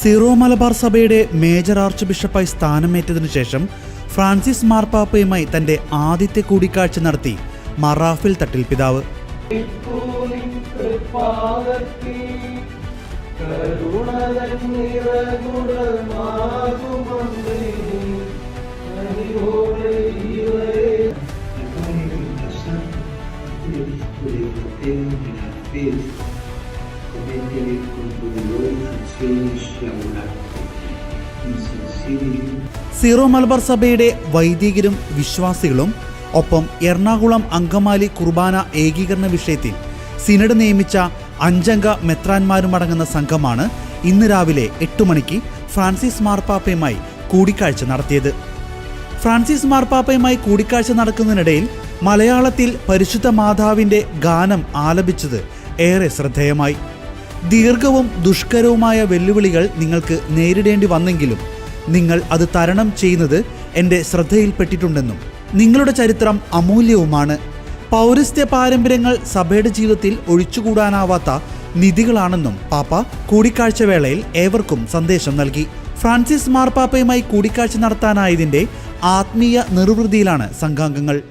Zero Malabar സഭയുടെ major arch ബിഷപ്പായി സ്ഥാനമേറ്റതിനു ശേഷം Francis മാർപ്പാപ്പയുമായി തന്റെ ആദ്യത്തെ കൂടിക്കാഴ്ച നടത്തി മറാഫിൽ തട്ടിൽ പിതാവ്. Commettere contro സീറോ മലബാർ സഭയുടെ വൈദികരും വിശ്വാസികളും ഒപ്പം എറണാകുളം അങ്കമാലി കുർബാന ഏകീകരണ വിഷയത്തിൽ സിനഡ് നിയമിച്ച അഞ്ചംഗ മെത്രാന്മാരും അടങ്ങുന്ന സംഘമാണ് ഇന്ന് രാവിലെ എട്ട് മണിക്ക് ഫ്രാൻസിസ് മാർപ്പാപ്പയുമായി കൂടിക്കാഴ്ച നടത്തിയത്. ഫ്രാൻസിസ് മാർപ്പാപ്പയുമായി കൂടിക്കാഴ്ച നടക്കുന്നതിനിടയിൽ മലയാളത്തിൽ പരിശുദ്ധ മാതാവിന്റെ ഗാനം ആലപിച്ചത് ഏറെ ശ്രദ്ധേയമായി. ദീർഘവും ദുഷ്കരവുമായ വെല്ലുവിളികൾ നിങ്ങൾക്ക് നേരിടേണ്ടി വന്നെങ്കിലും നിങ്ങൾ അത് തരണം ചെയ്യുന്നത് എന്റെ ശ്രദ്ധയിൽപ്പെട്ടിട്ടുണ്ടെന്നും നിങ്ങളുടെ ചരിത്രം അമൂല്യവുമാണ്. പൗരസ്ത്യ പാരമ്പര്യങ്ങൾ സഭയുടെ ജീവിതത്തിൽ ഒഴിച്ചുകൂടാനാവാത്ത നിധികളാണെന്നും പാപ്പ കൂടിക്കാഴ്ച വേളയിൽ ഏവർക്കും സന്ദേശം നൽകി. ഫ്രാൻസിസ് മാർപ്പാപ്പയുമായി കൂടിക്കാഴ്ച നടത്താനായതിന്റെ ആത്മീയ നിർവൃതിയിലാണ് സംഘാംഗങ്ങൾ.